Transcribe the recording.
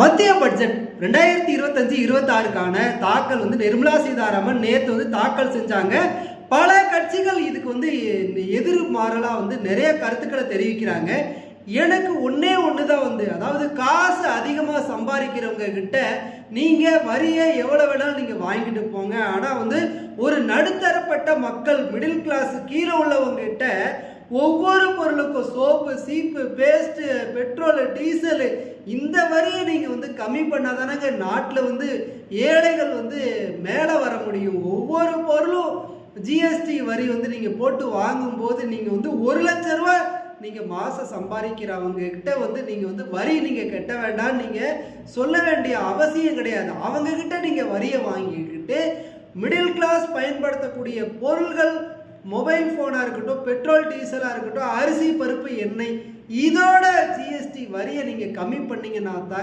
மத்திய பட்ஜெட் ரெண்டாயிரத்தி இருபத்தஞ்சு இருபத்தாறுக்கான தாக்கல் வந்து நிர்மலா சீதாராமன் நேற்று வந்து தாக்கல் செஞ்சாங்க. பல கட்சிகள் இதுக்கு வந்து எதிர் மாறலாக வந்து நிறைய கருத்துக்களை தெரிவிக்கிறாங்க. எனக்கு ஒன்றே ஒன்று தான் வந்து அதாவது காசு அதிகமாக சம்பாதிக்கிறவங்க கிட்ட நீங்கள் வரியை எவ்வளோ வேணாலும் நீங்கள் வாங்கிட்டு போங்க. ஆனால் வந்து ஒரு நடுத்தரப்பட்ட மக்கள் மிடில் கிளாஸ் கீழே உள்ளவங்க கிட்ட ஒவ்வொரு பொருளுக்கும் சோப்பு சீப்பு பேஸ்ட்டு பெட்ரோலு டீசலு இந்த வரியை நீங்கள் வந்து கம்மி பண்ணாதானங்க நாட்டில் வந்து ஏழைகள் வந்து மேலே வர முடியும். ஒவ்வொரு பொருளும் ஜிஎஸ்டி வரி வந்து நீங்கள் போட்டு வாங்கும்போது நீங்கள் வந்து ஒரு லட்ச ரூபா நீங்கள் மாதம் சம்பாதிக்கிறவங்க கிட்ட வந்து நீங்கள் வந்து வரி நீங்கள் கட்ட வேண்டாம் நீங்கள் சொல்ல வேண்டிய அவசியம் கிடையாது. அவங்கக்கிட்ட நீங்கள் வரியை வாங்கிக்கிட்டு மிடில் கிளாஸ் பயன்படுத்தக்கூடிய பொருள்கள் மொபைல் ஃபோனாக இருக்கட்டும் பெட்ரோல் டீசலாக இருக்கட்டும் அரிசி பருப்பு எண்ணெய் இதோட ஜிஎஸ்டி வரியை நீங்கள் கம்மி பண்ணிங்கன்னா தான்